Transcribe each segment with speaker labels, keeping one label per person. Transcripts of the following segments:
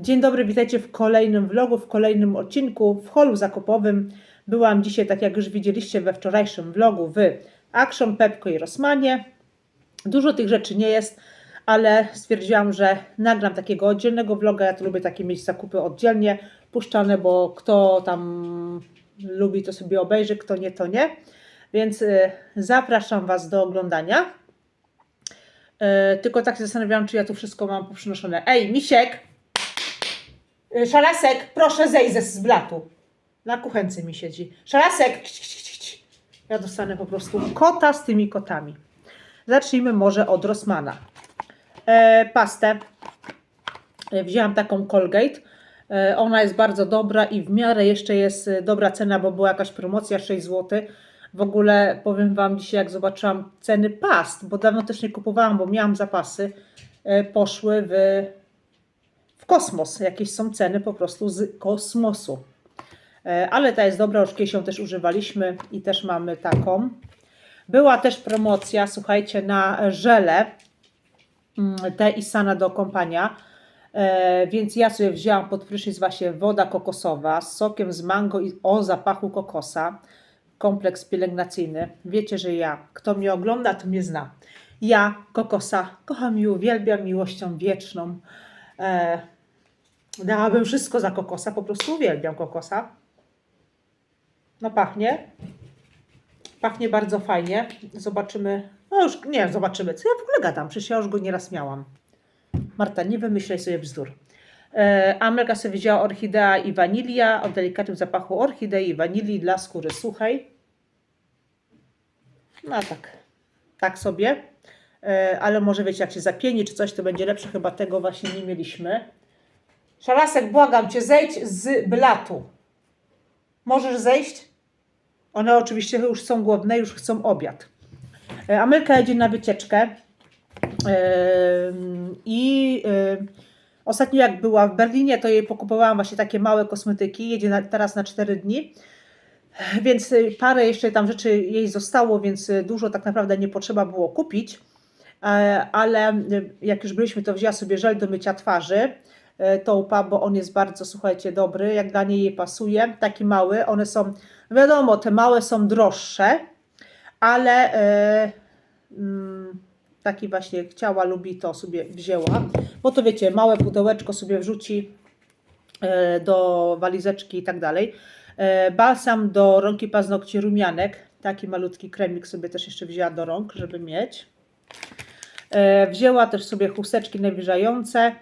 Speaker 1: Dzień dobry, witajcie w kolejnym vlogu, w kolejnym odcinku w holu zakopowym. Byłam dzisiaj, tak jak już widzieliście we wczorajszym vlogu, w Action, Pepko i Rosmanie. Dużo tych rzeczy nie jest, ale stwierdziłam, że nagram takiego oddzielnego vloga. Ja to lubię takie mieć zakupy oddzielnie puszczane, bo kto tam lubi, to sobie obejrzy, kto nie, to nie. Więc y, zapraszam Was do oglądania. Y, tylko tak się zastanawiałam, czy ja tu wszystko mam poprzynoszone. Ej, Misiek! Y, Szalasek, proszę zejść ze z blatu. Na kuchence mi siedzi. Szalasek! Ja dostanę po prostu kota z tymi kotami. Zacznijmy może od Rossmana. E, pastę. E, Wzięłam taką Colgate. E, Ona jest bardzo dobra i w miarę jeszcze jest e, dobra cena, bo była jakaś promocja 6 zł. W ogóle powiem Wam dzisiaj, jak zobaczyłam ceny past, bo dawno też nie kupowałam, bo miałam zapasy, e, poszły w kosmos. Jakieś są ceny po prostu z kosmosu. E, Ale ta jest dobra, już kiedyś ją też używaliśmy i też mamy taką. Była też promocja, słuchajcie, na żele mm, te Isana do kąpania. E, więc ja sobie wzięłam pod prysznic właśnie woda kokosowa z sokiem z mango i o zapachu kokosa. Kompleks pielęgnacyjny. Wiecie, że ja, kto mnie ogląda, to mnie zna. Ja kokosa kocham i uwielbiam miłością wieczną. E, dałabym wszystko za kokosa, po prostu uwielbiam kokosa. No pachnie. Pachnie bardzo fajnie. Zobaczymy. No już nie, zobaczymy. Co ja w ogóle gadam? Przecież ja już go nieraz miałam. Marta, nie wymyślaj sobie bzdur. E, Amelka sobie wzięła orchidea i wanilia o delikatnym zapachu orchidei i wanilii dla skóry suchej. No tak, tak sobie. E, ale może wiecie, jak się zapieni czy coś, to będzie lepsze. Chyba tego właśnie nie mieliśmy. Szalasek, błagam cię, zejdź z blatu. Możesz zejść? One oczywiście już są głodne, już chcą obiad. E, Amelka jedzie na wycieczkę. Ym, I ym, ostatnio jak była w Berlinie, to jej pokupowałam właśnie takie małe kosmetyki. Jedzie teraz na 4 dni. Więc parę jeszcze tam rzeczy jej zostało, więc dużo tak naprawdę nie potrzeba było kupić. E, Ale jak już byliśmy, to wzięła sobie żel do mycia twarzy. E, Toupa, bo on jest bardzo, słuchajcie, dobry. Jak dla niej jej pasuje. Taki mały. One są, wiadomo, te małe są droższe, ale e, mm, taki właśnie chciała, lubi, to sobie wzięła. Bo to wiecie, małe pudełeczko sobie wrzuci e, do walizeczki i tak dalej. Balsam do rąk i paznokci rumianek. Taki malutki kremik sobie też jeszcze wzięła do rąk, żeby mieć. Wzięła też sobie chusteczki nawilżające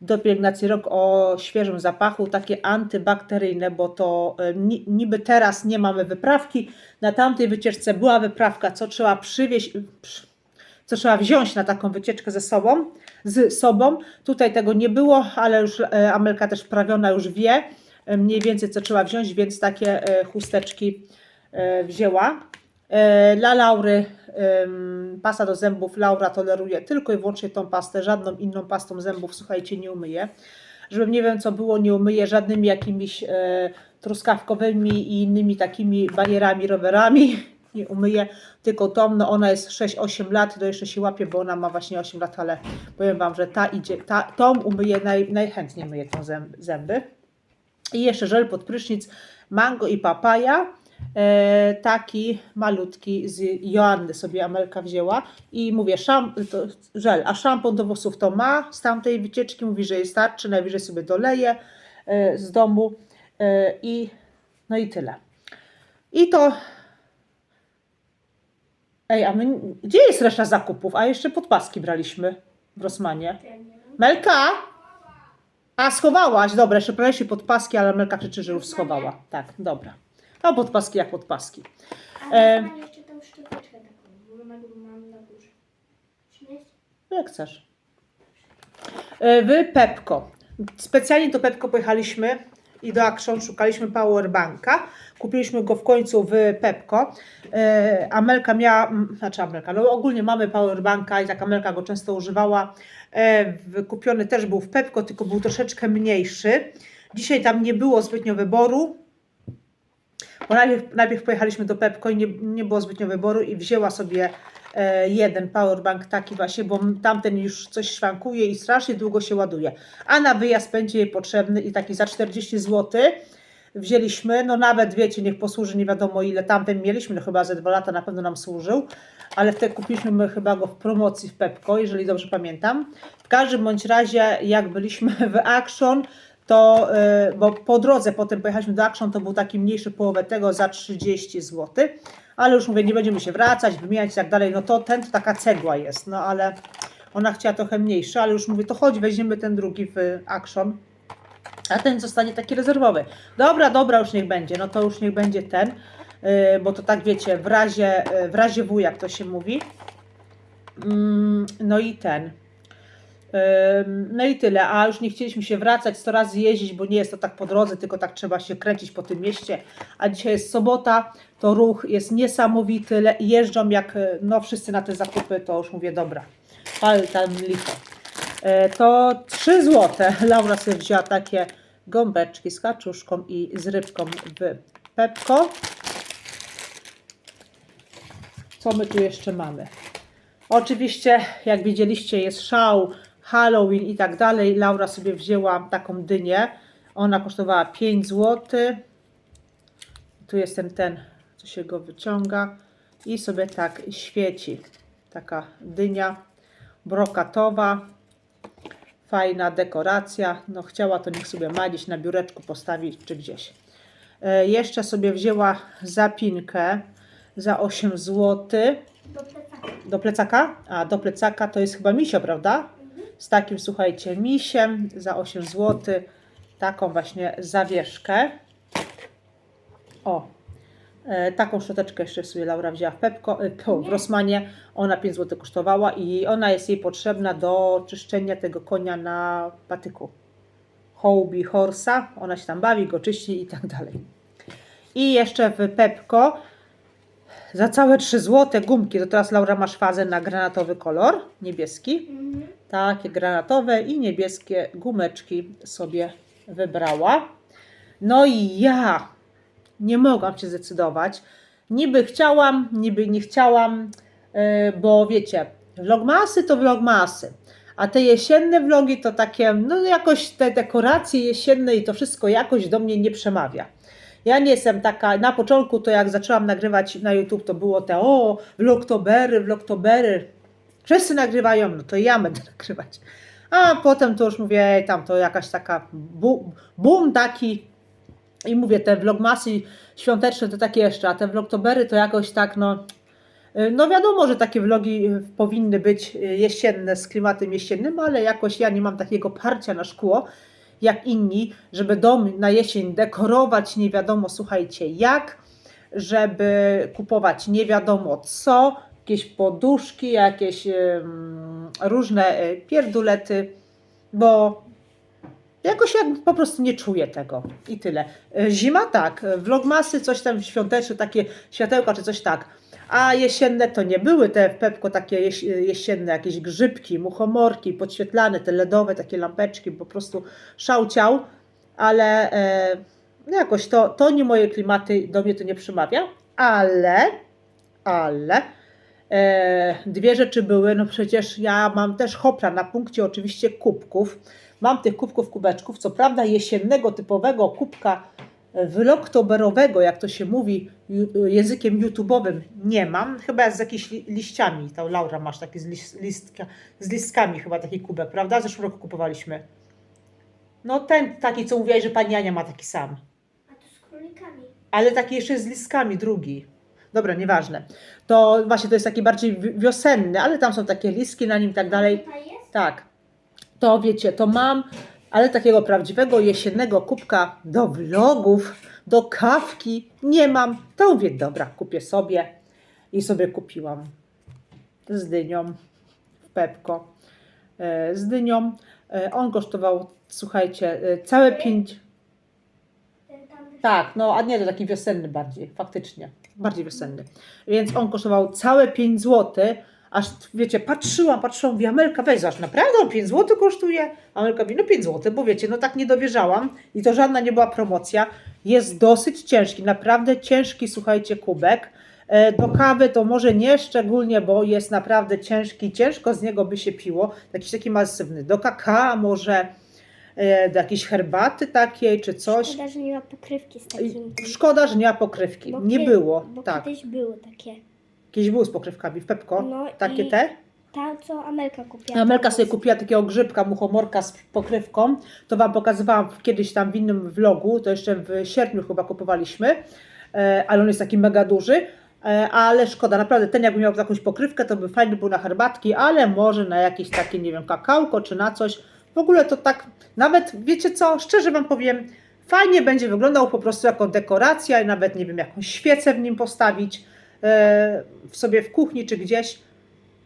Speaker 1: do pielęgnacji rąk o świeżym zapachu, takie antybakteryjne, bo to e, ni- niby teraz nie mamy wyprawki. Na tamtej wycieczce była wyprawka, co trzeba przywieźć, przy- co trzeba wziąć na taką wycieczkę ze sobą, z sobą. Tutaj tego nie było, ale już e, Amelka też prawiona już wie e, mniej więcej co trzeba wziąć, więc takie chusteczki wzięła. E, Dla Laury pasta do zębów. Laura toleruje tylko i wyłącznie tą pastę, żadną inną pastą zębów, słuchajcie, nie umyje. Żebym nie wiem co było, nie umyję żadnymi jakimiś e, truskawkowymi i innymi takimi barierami, rowerami. Nie umyję, tylko tą, no ona jest 6-8 lat, to jeszcze się łapie, bo ona ma właśnie 8 lat, ale powiem Wam, że ta idzie, ta, tą umyję, naj, najchętniej myję tą zęb, zęby. I jeszcze żel pod prysznic, mango i papaja. E, taki malutki z Joanny sobie Amelka wzięła i mówię, szam, to żel, a szampon do włosów to ma z tamtej wycieczki, mówi, że jej starczy, najwyżej sobie doleje e, z domu e, i no i tyle. I to Ej, a my, gdzie jest reszta zakupów? A jeszcze podpaski braliśmy w Rosmanie. Melka! A, schowałaś. Dobra, jeszcze braliście podpaski, ale Melka krzyczy, że już schowała. Tak, dobra. No, podpaski jak podpaski.
Speaker 2: Ale
Speaker 1: E,
Speaker 2: mam jeszcze tą sztuczkę taką, bo mam, mam na górze. Przynieść?
Speaker 1: Jak chcesz. E, W Pepko. Specjalnie do Pepko pojechaliśmy i do Action szukaliśmy powerbanka. Kupiliśmy go w końcu w Pepko. E, Amelka miała, m, znaczy Amelka, no ogólnie mamy powerbanka i tak Amelka go często używała. E, w- Kupiony też był w Pepko, tylko był troszeczkę mniejszy. Dzisiaj tam nie było zbytnio wyboru. Bo najpierw, najpierw pojechaliśmy do Pepko i nie, nie było zbytnio wyboru i wzięła sobie e, jeden powerbank taki właśnie, bo tamten już coś szwankuje i strasznie długo się ładuje. A na wyjazd będzie jej potrzebny i taki za 40 zł wzięliśmy, no nawet wiecie, niech posłuży nie wiadomo ile, tamten mieliśmy, no chyba ze dwa lata na pewno nam służył, ale wtedy kupiliśmy my chyba go w promocji w Pepko, jeżeli dobrze pamiętam. W każdym bądź razie, jak byliśmy w Action, to, y, bo po drodze potem pojechaliśmy do Action, to był taki mniejszy połowę tego za 30 zł, ale już mówię, nie będziemy się wracać, wymieniać i tak dalej, no to ten to taka cegła jest, no ale ona chciała trochę mniejszy, ale już mówię, to chodź, weźmiemy ten drugi w Action, a ten zostanie taki rezerwowy. Dobra, dobra, już niech będzie, no to już niech będzie ten, y, bo to tak wiecie, w razie, y, w razie W, jak to się mówi. Mm, No i ten. No i tyle, a już nie chcieliśmy się wracać, 100 razy jeździć, bo nie jest to tak po drodze, tylko tak trzeba się kręcić po tym mieście. A dzisiaj jest sobota, to ruch jest niesamowity, jeżdżą jak y, no wszyscy na te zakupy, to już mówię, dobra, pal tam licho. E, To 3 złote. Laura sobie wzięła takie gąbeczki z kaczuszką i z rybką w Pepko. Co my tu jeszcze mamy? Oczywiście, jak widzieliście, jest szał, Halloween i tak dalej. Laura sobie wzięła taką dynię. Ona kosztowała 5 zł. Tu jest ten, ten, co się go wyciąga. I sobie tak świeci. Taka dynia brokatowa. Fajna dekoracja. No chciała to niech sobie ma gdzieś na biureczku postawić czy gdzieś. E, jeszcze sobie wzięła zapinkę za 8 zł.
Speaker 2: Do plecaka.
Speaker 1: Do plecaka? A, do plecaka to jest chyba misio, prawda? Z takim, słuchajcie, misiem za 8 zł. Taką właśnie zawieszkę. O, e, taką szczoteczkę jeszcze sobie Laura wzięła w Pepko, e, w Rosmanie. Ona 5 zł kosztowała i ona jest jej potrzebna do czyszczenia tego konia na patyku. Hobie Horsa. Ona się tam bawi, go czyści i tak dalej. I jeszcze w Pepko za całe 3 złote gumki, to teraz Laura masz fazę na granatowy kolor, niebieski.
Speaker 2: Mhm.
Speaker 1: Takie granatowe i niebieskie gumeczki sobie wybrała. No i ja nie mogłam się zdecydować. Niby chciałam, niby nie chciałam, yy, bo wiecie, vlogmasy to vlogmasy. A te jesienne vlogi to takie, no jakoś te dekoracje jesienne i to wszystko jakoś do mnie nie przemawia. Ja nie jestem taka, na początku to jak zaczęłam nagrywać na YouTube, to było te o, vlogtobery, vlogtobery. Wszyscy nagrywają, no to ja będę nagrywać. A potem to już mówię, tam to jakaś taka bu- boom taki. I mówię, te vlogmasy świąteczne to takie jeszcze, a te vlogtobery to jakoś tak, no. No wiadomo, że takie vlogi y, powinny być y, jesienne, z klimatem jesiennym, ale jakoś ja nie mam takiego parcia na szkło jak inni, żeby dom na jesień dekorować nie wiadomo, słuchajcie, jak, żeby kupować nie wiadomo co, jakieś poduszki, jakieś różne e, pierdulety, bo jakoś jak po prostu nie czuję tego i tyle. E, Zima tak, vlogmasy, coś tam świąteczne, takie światełka czy coś tak. A jesienne to nie były te w Pepko takie jeś, jesienne, jakieś grzybki, muchomorki, podświetlane, te LEDowe takie lampeczki, po prostu szałciał, ale e, no jakoś to, to nie moje klimaty, do mnie to nie przemawia, ale, ale e, dwie rzeczy były, no przecież ja mam też hopla na punkcie oczywiście kubków, mam tych kubków, kubeczków, co prawda jesiennego typowego kubka wyloktoberowego, jak to się mówi językiem YouTube'owym, nie mam. Chyba z jakimiś li- liściami. Ta Laura masz taki z, lis- listka, z listkami chyba taki kubek, prawda? Zeszły roku kupowaliśmy. No ten taki, co mówiłaś, że pani Ania ma taki sam.
Speaker 2: A to z królikami.
Speaker 1: Ale taki jeszcze z listkami, drugi. Dobra, nieważne. To właśnie to jest taki bardziej wi- wiosenny, ale tam są takie listki na nim i tak dalej. Tak, to wiecie, to mam, ale takiego prawdziwego jesiennego kubka do vlogów, do kawki nie mam. To mówię, dobra, kupię sobie i sobie kupiłam z dynią w Pepko. e, Z dynią. E, On kosztował, słuchajcie, e, całe pięć. Tak, no a nie, to taki wiosenny bardziej, faktycznie. Bardziej wiosenny. Więc on kosztował całe 5 zł. Aż wiecie, patrzyłam, patrzyłam, mówię, Amelka, weź zobacz, naprawdę on 5 zł kosztuje? Amelka mówi, no 5 zł, bo wiecie, no tak nie dowierzałam i to żadna nie była promocja. Jest dosyć ciężki, naprawdę ciężki, słuchajcie, kubek. E, Do kawy to może nie szczególnie, bo jest naprawdę ciężki, ciężko z niego by się piło, jakiś taki masywny. Do kakao może, e, do jakiejś herbaty takiej czy coś.
Speaker 2: Szkoda, że nie ma pokrywki z takim.
Speaker 1: Szkoda, że nie ma pokrywki.
Speaker 2: Bo
Speaker 1: Nie było,
Speaker 2: Bo
Speaker 1: tak.
Speaker 2: kiedyś były takie.
Speaker 1: Kiedyś były z pokrywkami w Pepko.
Speaker 2: No
Speaker 1: Takie
Speaker 2: i-
Speaker 1: te?
Speaker 2: Ta, co Amelka kupiła.
Speaker 1: Amelka sobie kupiła takiego grzybka, muchomorka z pokrywką. To Wam pokazywałam kiedyś tam w innym vlogu, to jeszcze w sierpniu chyba kupowaliśmy, e, ale on jest taki mega duży. E, Ale szkoda, naprawdę ten jakby miał jakąś pokrywkę, to by fajny był na herbatki, ale może na jakieś takie, nie wiem, kakałko czy na coś. W ogóle to tak, nawet wiecie co, szczerze Wam powiem, fajnie będzie wyglądał po prostu jako dekoracja i nawet, nie wiem, jakąś świecę w nim postawić w sobie w kuchni czy gdzieś.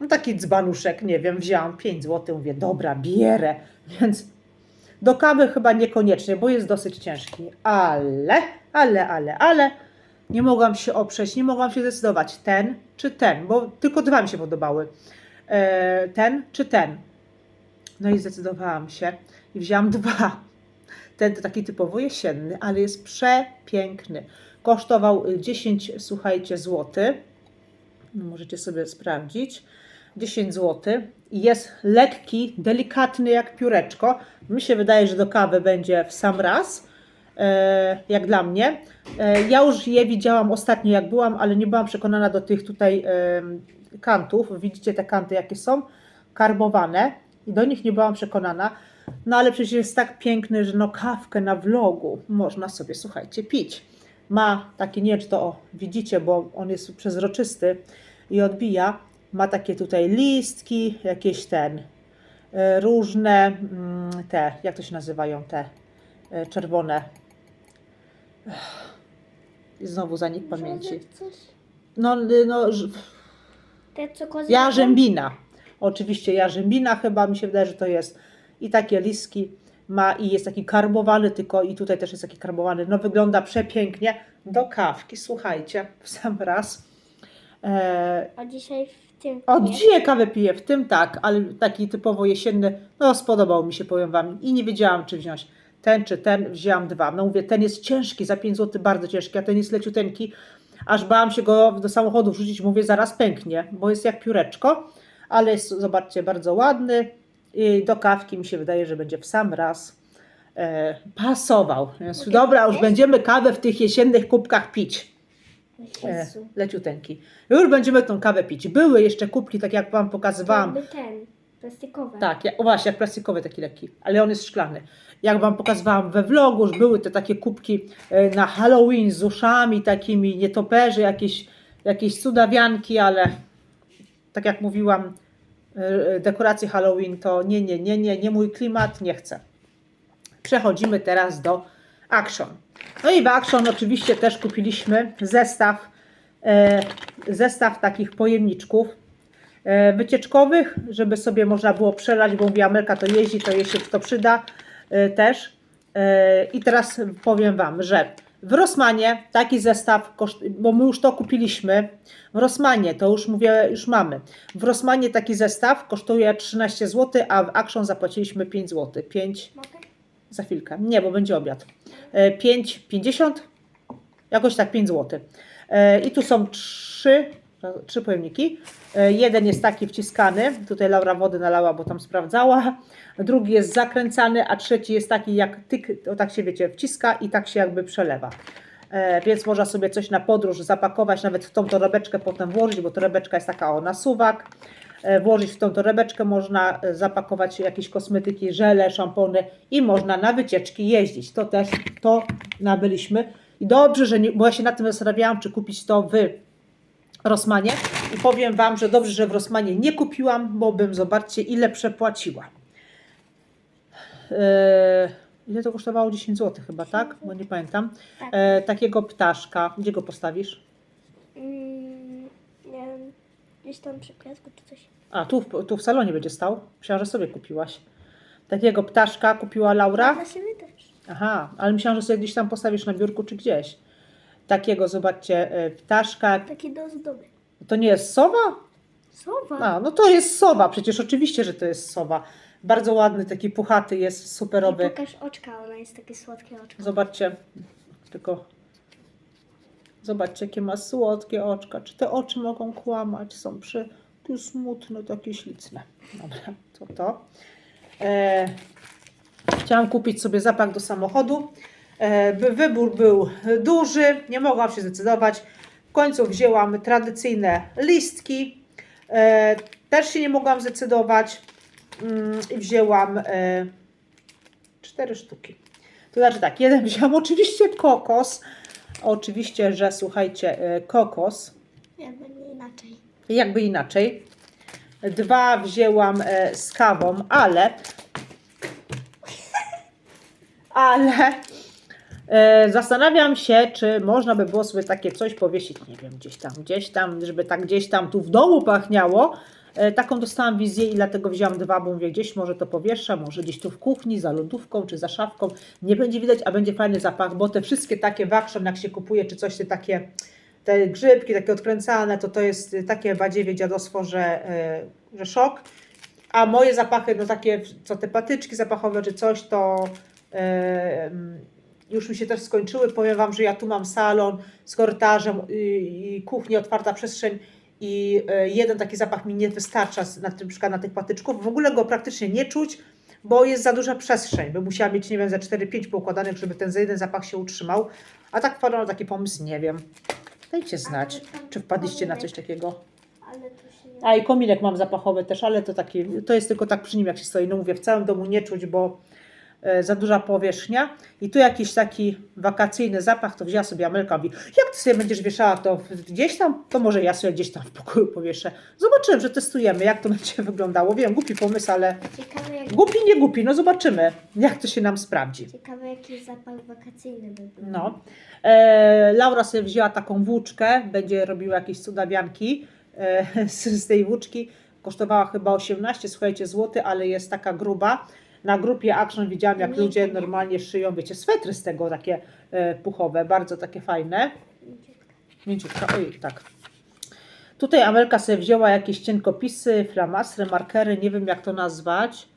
Speaker 1: No taki dzbanuszek, nie wiem, wzięłam 5 zł, mówię, dobra, bierę, więc do kawy chyba niekoniecznie, bo jest dosyć ciężki, ale, ale, ale, ale nie mogłam się oprzeć, nie mogłam się zdecydować, ten czy ten, bo tylko dwa mi się podobały, e, ten czy ten. No i zdecydowałam się i wzięłam dwa. Ten to taki typowo jesienny, ale jest przepiękny. Kosztował y, 10, słuchajcie, złotych. No, Możecie sobie sprawdzić. 10 zł. Jest lekki, delikatny jak pióreczko. Mi się wydaje, że do kawy będzie w sam raz, e, jak dla mnie. E, ja już je widziałam ostatnio, jak byłam, ale nie byłam przekonana do tych tutaj em, kantów. Widzicie te kanty, jakie są? Karbowane. I do nich nie byłam przekonana. No ale przecież jest tak piękny, że no kawkę na vlogu można sobie, słuchajcie, pić. Ma takie, nie wiem czy to o, widzicie, bo on jest przezroczysty i odbija. Ma takie tutaj listki, jakieś ten, e, różne mm, te, jak to się nazywają te e, czerwone. I znowu zanik pamięci. No, y, no, Jarzębina. Oczywiście jarzębina chyba mi się wydaje, że to jest. I takie listki ma i jest taki karbowany, tylko i tutaj też jest taki karbowany. No wygląda przepięknie. Do kawki, słuchajcie, w sam raz. E,
Speaker 2: A dzisiaj w tym.
Speaker 1: od
Speaker 2: nie?
Speaker 1: dzisiaj kawę piję, w tym tak, ale taki typowo jesienny, no spodobał mi się, powiem Wam. I nie wiedziałam, czy wziąć ten, czy ten. Wzięłam dwa. No mówię, ten jest ciężki, za 5 zł bardzo ciężki, a ten jest leciuteńki. Aż bałam się go do samochodu wrzucić, mówię, zaraz pęknie, bo jest jak pióreczko, ale jest, zobaczcie, bardzo ładny. I do kawki mi się wydaje, że będzie w sam raz e, pasował. Więc, dobra, już będziemy kawę w tych jesiennych kubkach pić. E,
Speaker 2: Jezu.
Speaker 1: leciuteńki. Już będziemy tą kawę pić. Były jeszcze kubki, tak jak Wam pokazywałam.
Speaker 2: Jakby ten. Plastikowy.
Speaker 1: Tak, jak, o właśnie, jak plastikowy taki lekki, ale on jest szklany. Jak Wam pokazywałam we vlogu, już były te takie kubki e, na Halloween z uszami takimi, nietoperze, jakieś, jakieś cudawianki, ale tak jak mówiłam, dekoracje Halloween to nie, nie, nie, nie, nie mój klimat, nie chcę. Przechodzimy teraz do Action. No i w Action oczywiście też kupiliśmy zestaw, e, zestaw takich pojemniczków e, wycieczkowych, żeby sobie można było przelać, bo mówi Amelka to jeździ, to jej się to przyda e, też. I teraz powiem Wam, że w Rossmanie taki zestaw, bo my już to kupiliśmy, w Rossmanie to już mówię, już mamy. W Rossmanie taki zestaw kosztuje 13 zł, a w Action zapłaciliśmy 5 zł. 5
Speaker 2: Mogę?
Speaker 1: za chwilkę. Nie, bo będzie obiad. E, 5,50? Jakoś tak 5 zł. E, I tu są trzy, trzy pojemniki. E, Jeden jest taki wciskany. Tutaj Laura wody nalała, bo tam sprawdzała. Drugi jest zakręcany, a trzeci jest taki jak tyk, o tak się wiecie, wciska i tak się jakby przelewa. E, Więc można sobie coś na podróż zapakować, nawet w tą torebeczkę potem włożyć, bo torebeczka jest taka o na suwak. E, Włożyć w tą torebeczkę można zapakować jakieś kosmetyki, żele, szampony i można na wycieczki jeździć. To też to nabyliśmy. I dobrze, że nie, bo ja się nad tym zastanawiałam, czy kupić to w Rosmanie. I powiem Wam, że dobrze, że w Rosmanie nie kupiłam, bo bym, zobaczcie, ile przepłaciła. E, ile to kosztowało? 10 zł chyba, tak? Bo nie pamiętam.
Speaker 2: Tak.
Speaker 1: E, takiego ptaszka. Gdzie go postawisz?
Speaker 2: Mm, nie wiem. Gdzieś tam przy piasku czy coś.
Speaker 1: A, tu, w- tu w salonie będzie stał. Myślałam, że sobie kupiłaś. Takiego ptaszka kupiła Laura.
Speaker 2: Dla siebie też.
Speaker 1: Aha, ale myślałam, że sobie gdzieś tam postawisz na biurku czy gdzieś. Takiego, zobaczcie, e, ptaszka.
Speaker 2: Takie do ozdoby.
Speaker 1: To nie jest sowa?
Speaker 2: Sowa.
Speaker 1: A, no to jest sowa, przecież oczywiście, że to jest sowa. Bardzo ładny, taki puchaty jest,
Speaker 2: I
Speaker 1: superowy.
Speaker 2: pokaż oczka, ona jest takie słodkie oczka.
Speaker 1: Zobaczcie, tylko Zobaczcie, jakie ma słodkie oczka. Czy te oczy mogą kłamać? Są przy... Tu smutne, takie ślicne. Dobra, to to. E, chciałam kupić sobie zapach do samochodu. E, by- wybór był duży, nie mogłam się zdecydować. W końcu wzięłam tradycyjne listki. E, też się nie mogłam zdecydować. Mm, I wzięłam e, cztery sztuki. To znaczy tak, jeden wziąłem oczywiście kokos. Oczywiście, że słuchajcie, kokos.
Speaker 2: Ja będę inaczej.
Speaker 1: Jakby inaczej. Dwa wzięłam z kawą, ale. Ale. E, zastanawiam się, czy można by było sobie takie coś powiesić, nie wiem, gdzieś tam, gdzieś tam, żeby tak gdzieś tam tu w domu pachniało. E, taką dostałam wizję i dlatego wzięłam dwa, bo mówię, gdzieś może to powieszę, może gdzieś tu w kuchni, za lodówką czy za szafką. Nie będzie widać, a będzie fajny zapach, bo te wszystkie takie wakszon, jak się kupuje, czy coś, te takie te grzybki takie odkręcane, to to jest y, takie badziewie dziadostwo, że, y, że szok. A moje zapachy, no takie, co te patyczki zapachowe czy coś, to y, już mi się też skończyły. Powiem Wam, że ja tu mam salon z korytarzem i kuchnię, otwarta przestrzeń i y, jeden taki zapach mi nie wystarcza na, tym, na przykład na tych patyczków. W ogóle go praktycznie nie czuć, bo jest za duża przestrzeń. By musiała mieć, nie wiem, ze 4-5 poukładanych, żeby ten jeden zapach się utrzymał. A tak wpadłam na taki pomysł, nie wiem. Dajcie znać, czy wpadliście na coś takiego. A i kominek mam zapachowy też, ale to taki, to jest tylko tak przy nim jak się stoi. No mówię, w całym domu nie czuć, bo e, za duża powierzchnia. I tu jakiś taki wakacyjny zapach, to wzięła sobie Amelka, mówi, jak ty sobie będziesz wieszała to gdzieś tam, to może ja sobie gdzieś tam w pokoju powieszę. Zobaczymy, że testujemy, jak to będzie wyglądało. Wiem, głupi pomysł, ale
Speaker 2: Ciekawe, jak...
Speaker 1: głupi, nie głupi, no zobaczymy, jak to się nam sprawdzi.
Speaker 2: Ciekawe jaki zapach wakacyjny by był.
Speaker 1: No. E, Laura sobie wzięła taką włóczkę, będzie robiła jakieś cudawianki e, z, z tej włóczki. Kosztowała chyba 18, słuchajcie, złoty, ale jest taka gruba. Na grupie Action widziałam, jak ludzie
Speaker 2: nie?
Speaker 1: normalnie szyją, wiecie, swetry z tego takie e, puchowe, bardzo takie fajne. Mięciutka, oj, tak. Tutaj Amelka sobie wzięła jakieś cienkopisy, flamasy, markery, nie wiem jak to nazwać.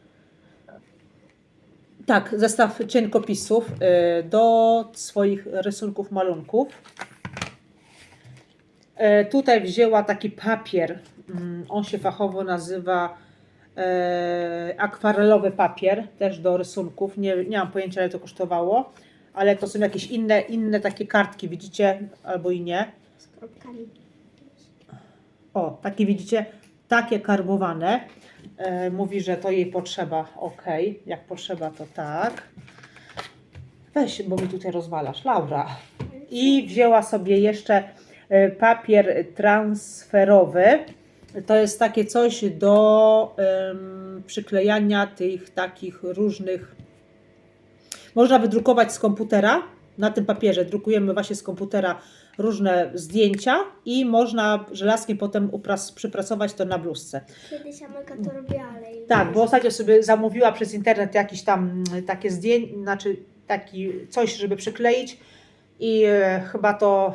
Speaker 1: Tak, zestaw cienkopisów y, do swoich rysunków, malunków. E, Tutaj wzięła taki papier. mm, On się fachowo nazywa e, akwarelowy papier, też do rysunków. Nie, nie mam pojęcia, ile to kosztowało, ale to są jakieś inne, inne takie kartki, widzicie, albo i nie.
Speaker 2: Z kropkami.
Speaker 1: O, takie widzicie, takie karbowane. E, mówi, że to jej potrzeba. Ok, jak potrzeba, to tak. Weź, bo mi tutaj rozwalasz, Laura. I wzięła sobie jeszcze e, papier transferowy. To jest takie coś do przyklejania tych takich różnych. Można wydrukować z komputera. Na tym papierze drukujemy właśnie z komputera różne zdjęcia i można żelazkiem potem upras, przyprasować to na bluzce.
Speaker 2: Kiedyś Amelka to robiła, ale...
Speaker 1: Tak, bo ostatnio sobie zamówiła przez internet jakieś tam mm, takie zdjęcie, znaczy taki coś, żeby przykleić i e, chyba to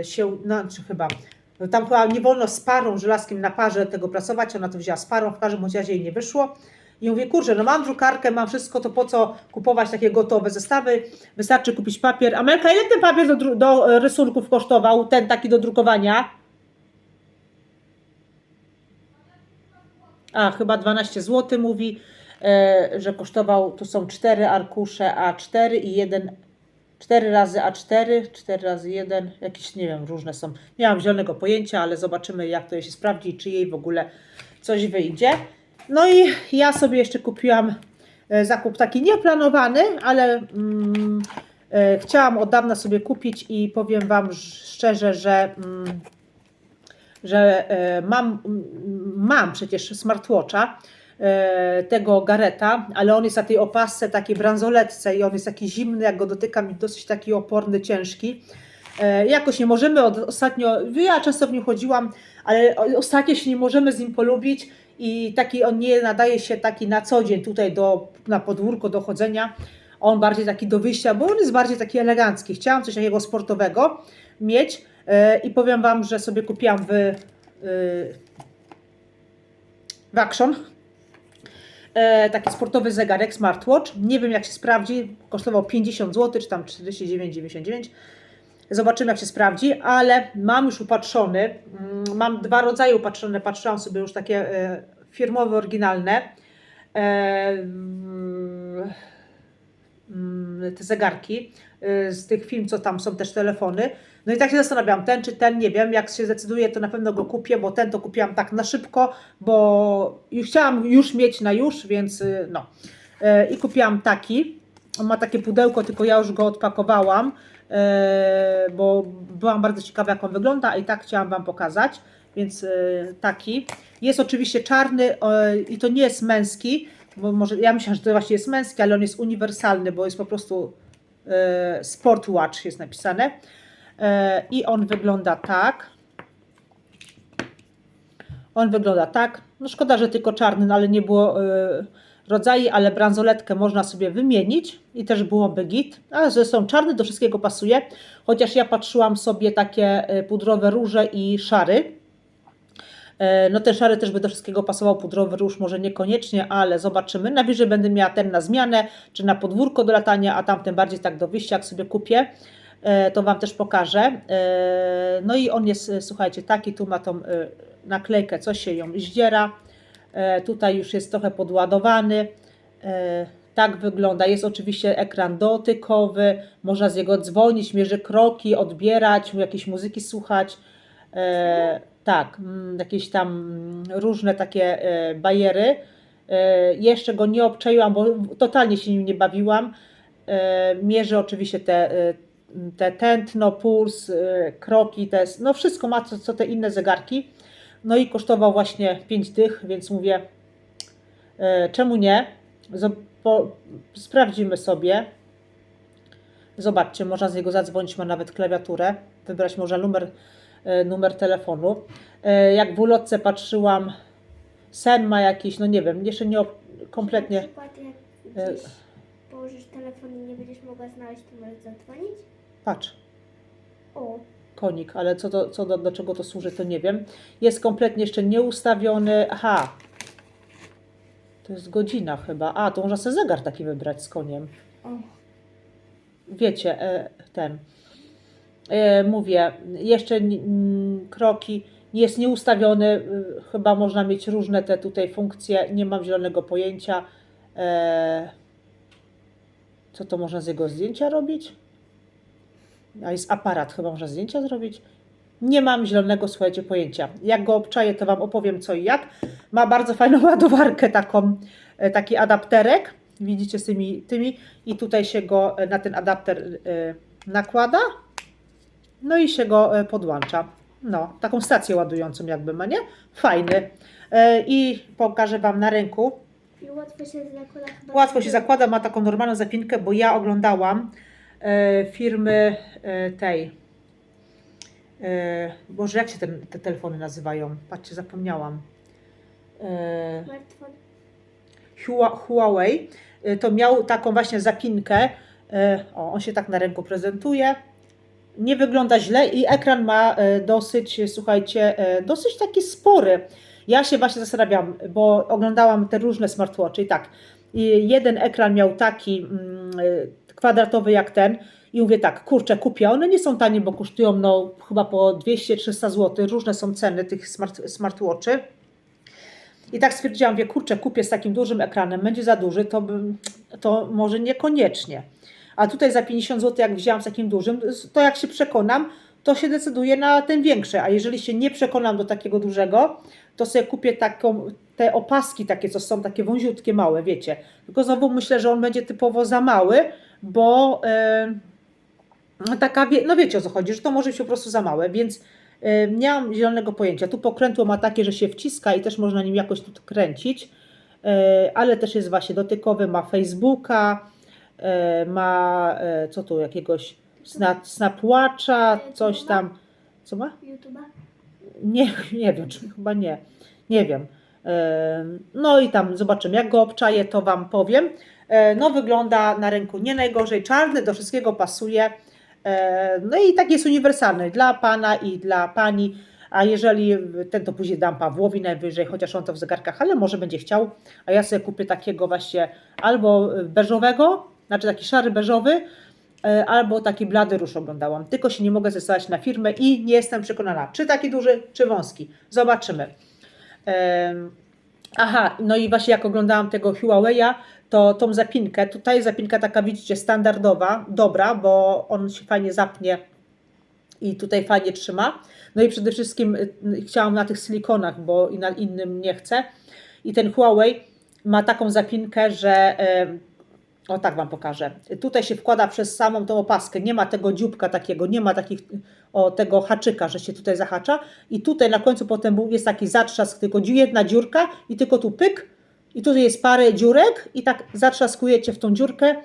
Speaker 1: e, się, no czy chyba, no tam chyba nie wolno z parą żelazkiem na parze tego pracować, ona to wzięła z parą, w każdym razie jej nie wyszło. I mówię, kurczę, no mam drukarkę, mam wszystko, to po co kupować takie gotowe zestawy? Wystarczy kupić papier. Amelka, ile ten papier do, do e, rysunków kosztował, ten taki do drukowania? A, chyba 12 zł mówi, e, że kosztował, tu są cztery arkusze A4 i jeden, 4 razy A4, 4 razy 1, jakieś, nie wiem, różne są. Nie mam zielonego pojęcia, ale zobaczymy jak to się sprawdzi, czy jej w ogóle coś wyjdzie. No i ja sobie jeszcze kupiłam e, zakup taki nieplanowany, ale mm, e, chciałam od dawna sobie kupić i powiem Wam szczerze, że mm, że e, mam, m, mam przecież smartwatcha tego Gareta, ale on jest na tej opasce takiej bransoletce i on jest taki zimny, jak go dotykam dosyć taki oporny, ciężki. E, Jakoś nie możemy, od, ostatnio, ja często w nim chodziłam, ale ostatnio się nie możemy z nim polubić i taki on nie nadaje się taki na co dzień tutaj do, na podwórko do chodzenia. On bardziej taki do wyjścia, bo on jest bardziej taki elegancki. Chciałam coś takiego sportowego mieć e, i powiem Wam, że sobie kupiłam w, e, w Action e, taki sportowy zegarek smartwatch. Nie wiem jak się sprawdzi, kosztował 50 zł, czy tam 49,99. Zobaczymy, jak się sprawdzi, ale mam już upatrzony. mm, Mam dwa rodzaje upatrzone. Patrzyłam sobie już takie e, firmowe, oryginalne. E, mm, mm, te zegarki z tych firm, co tam są też telefony. No i tak się zastanawiam, ten czy ten, nie wiem, jak się zdecyduję, to na pewno go kupię, bo ten to kupiłam tak na szybko, bo chciałam już mieć na już, więc y, no. E, I kupiłam taki. On ma takie pudełko, tylko ja już go odpakowałam, e, bo byłam bardzo ciekawa, jak on wygląda i tak chciałam Wam pokazać. Więc e, taki. Jest oczywiście czarny i to nie jest męski, bo może ja myślałam, że to właśnie jest męski, ale on jest uniwersalny, bo jest po prostu e, Sport Watch jest napisane. I on wygląda tak. On wygląda tak. No szkoda, że tylko czarny, no ale nie było e, rodzaju, ale bransoletkę można sobie wymienić i też byłoby git. A zresztą czarny do wszystkiego pasuje, chociaż ja patrzyłam sobie takie e, pudrowe róże i szary. E, No ten szary też by do wszystkiego pasował, pudrowy róż może niekoniecznie, ale zobaczymy. Najwyżej będę miała ten na zmianę, czy na podwórko do latania, a tamten bardziej tak do wyjścia, jak sobie kupię. E, To Wam też pokażę. E, No i on jest, słuchajcie, taki, tu ma tą e, naklejkę, coś się ją zdziera. Tutaj już jest trochę podładowany. Tak wygląda. Jest oczywiście ekran dotykowy, można z niego dzwonić, mierzy kroki, odbierać, jakieś muzyki słuchać. Tak, mm, jakieś tam mm, różne takie bajery. Jeszcze go nie obczaiłam, bo totalnie się nim nie bawiłam. Mierzy oczywiście te, te tętno, puls, e, kroki, te, no wszystko ma co, co te inne zegarki. No i kosztował właśnie 5 dych, więc mówię, e, czemu nie? Po, sprawdzimy sobie. Zobaczcie, można z niego zadzwonić, ma nawet klawiaturę, wybrać można numer, e, numer telefonu. Jak w ulotce patrzyłam, sen ma jakiś, no nie wiem, jeszcze nie kompletnie.
Speaker 2: Na przykład jak gdzieś położysz telefon i nie będziesz mogła znaleźć, to możesz zadzwonić.
Speaker 1: Patrz,
Speaker 2: O,
Speaker 1: konik, ale co, do, co do, do czego to służy, to nie wiem. Jest kompletnie jeszcze nieustawiony. Aha, to jest godzina chyba. A, to można sobie zegar taki wybrać z koniem.
Speaker 2: o.
Speaker 1: wiecie, e, ten, e, mówię, jeszcze n- kroki, jest nieustawiony, y, chyba można mieć różne te tutaj funkcje, nie mam zielonego pojęcia. E, Co to można z jego zdjęcia robić? A jest aparat, chyba można zdjęcia zrobić? Nie mam zielonego, słuchajcie, pojęcia. Jak go obczaję, to Wam opowiem co i jak. Ma bardzo fajną ładowarkę, taką, e, taki adapterek. Widzicie z tymi, tymi. I tutaj się go e, na ten adapter e, nakłada. No i się go podłącza. No, taką stację ładującą jakby ma, nie? Fajny. I pokażę Wam na ręku.
Speaker 2: I łatwo się zakłada.
Speaker 1: Łatwo się zakłada, ma taką normalną zapinkę, bo ja oglądałam firmy e, tej. E, Boże, jak się ten, te telefony nazywają? Patrzcie, zapomniałam. E,
Speaker 2: Smartfon.
Speaker 1: Huawei, to miał taką właśnie zapinkę. O, on się tak na ręku prezentuje. Nie wygląda źle i ekran ma dosyć, słuchajcie, dosyć taki spory. Ja się właśnie zastanawiam, bo oglądałam te różne smartwatche i tak. jeden ekran miał taki mm, kwadratowy jak ten i mówię tak, kurczę, kupię. One nie są tanie, bo kosztują no, chyba po 200-300 zł. Różne są ceny tych smart, smartwatchy. I tak stwierdziłam, wie, kurczę, kupię z takim dużym ekranem, będzie za duży, to, bym, to może niekoniecznie. A tutaj za 50 zł, jak wzięłam z takim dużym, to jak się przekonam, to się decyduję na ten większy. A jeżeli się nie przekonam do takiego dużego, to sobie kupię taką, te opaski takie, co są takie wąziutkie, małe, wiecie. Tylko znowu myślę, że on będzie typowo za mały, bo e, taka, wie- no wiecie o co chodzi, że to może być po prostu za małe, więc e, nie mam zielonego pojęcia. Tu pokrętło ma takie, że się wciska i też można nim jakoś tu kręcić, e, ale też jest właśnie dotykowy, ma Facebooka, ma co tu, jakiegoś snap, Snapwatcha, coś tam. Co ma?
Speaker 2: YouTube'a.
Speaker 1: Nie, nie wiem, czy chyba nie. Nie wiem. No i tam zobaczymy. Jak go obczaję, to Wam powiem. E, No wygląda na rynku nie najgorzej. Czarny do wszystkiego pasuje. E, No i tak jest uniwersalny dla Pana i dla Pani. A jeżeli ten, to później dam Pawłowi najwyżej, chociaż on to w zegarkach, ale może będzie chciał. A ja sobie kupię takiego właśnie albo beżowego, znaczy taki szary beżowy, e, albo taki blady róż oglądałam. Tylko się nie mogę zdecydować na firmę i nie jestem przekonana, czy taki duży, czy wąski. Zobaczymy. Aha, no i właśnie jak oglądałam tego Huawei'a, to tą zapinkę, tutaj zapinka taka widzicie standardowa, dobra, bo on się fajnie zapnie i tutaj fajnie trzyma. No i przede wszystkim y, chciałam na tych silikonach, bo i na innym nie chcę. I ten Huawei ma taką zapinkę, że o tak Wam pokażę. Tutaj się wkłada przez samą tą opaskę. Nie ma tego dzióbka takiego, nie ma takich o tego haczyka, że się tutaj zahacza. I tutaj na końcu potem jest taki zatrzask, tylko jedna dziurka i tylko tu pyk. I tutaj jest parę dziurek i tak zatrzaskujecie w tą dziurkę.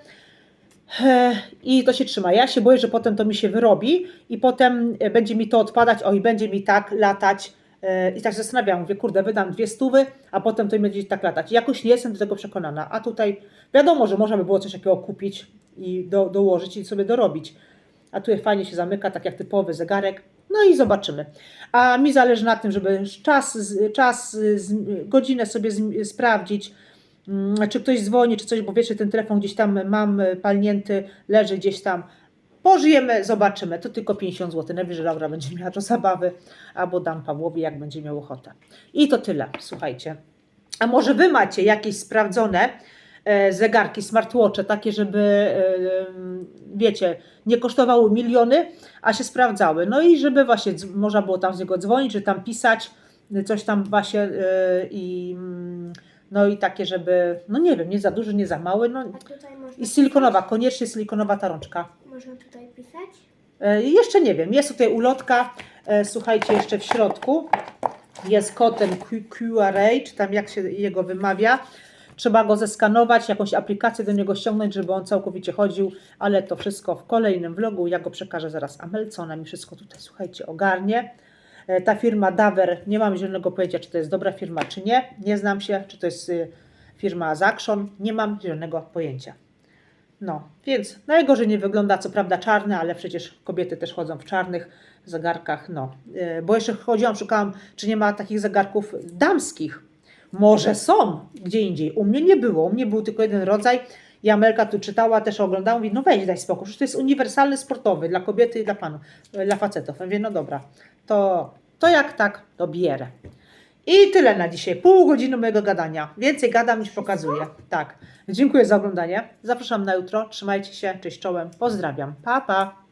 Speaker 1: I to się trzyma. Ja się boję, że potem to mi się wyrobi i potem będzie mi to odpadać, o i będzie mi tak latać. E, I tak się zastanawiam, mówię, kurde, wydam dwie stówy, a potem to mi będzie tak latać. Jakoś nie jestem do tego przekonana. A tutaj wiadomo, że można by było coś takiego kupić i do, dołożyć i sobie dorobić. A tu fajnie się zamyka, tak jak typowy zegarek. No i zobaczymy. A mi zależy na tym, żeby czas, czas godzinę sobie z, sprawdzić, Mm, czy ktoś dzwoni, czy coś, bo wiecie, ten telefon gdzieś tam mam palnięty, leży gdzieś tam. Pożyjemy, zobaczymy. To tylko 50 zł. Najwyżej Laura będzie miała do zabawy, albo dam Pawłowi, jak będzie miał ochotę. I to tyle, słuchajcie. A może wy macie jakieś sprawdzone e, zegarki, smartwatche, takie, żeby, e, em, wiecie, nie kosztowały miliony, a się sprawdzały. No i żeby właśnie można było tam z niego dzwonić, czy tam pisać, coś tam właśnie e, i mm, no i takie, żeby, no nie wiem, nie za duży, nie za mały, no i silikonowa, koniecznie silikonowa ta rączka.
Speaker 2: Można tutaj pisać.
Speaker 1: E, jeszcze nie wiem, jest tutaj ulotka, e, słuchajcie, jeszcze w środku jest kod ten Q- QRA, czy tam jak się jego wymawia. Trzeba go zeskanować, jakąś aplikację do niego ściągnąć, żeby on całkowicie chodził, ale to wszystko w kolejnym vlogu. Ja go przekażę zaraz Amelce, ona mi wszystko tutaj, słuchajcie, ogarnie. E, Ta firma Daver, nie mam zielonego pojęcia, czy to jest dobra firma, czy nie. Nie znam się, czy to jest y, firma Zakszon, nie mam zielonego pojęcia. No, więc najgorzej nie wygląda, co prawda czarny, ale przecież kobiety też chodzą w czarnych zegarkach, no. Yy, Bo jeszcze chodziłam, szukałam, czy nie ma takich zegarków damskich. Może są gdzie indziej. U mnie nie było, u mnie był tylko jeden rodzaj. I Amelka tu czytała, też oglądała, mówi, no weź, daj spokój, to jest uniwersalny sportowy dla kobiety i dla panów, yy, dla facetów. Ja mówię, no dobra, to, to jak tak, to bierę. I tyle na dzisiaj. Pół godziny mojego gadania. Więcej gadam niż pokazuję. Tak. Dziękuję za oglądanie. Zapraszam na jutro. Trzymajcie się. Cześć czołem. Pozdrawiam. Pa, pa.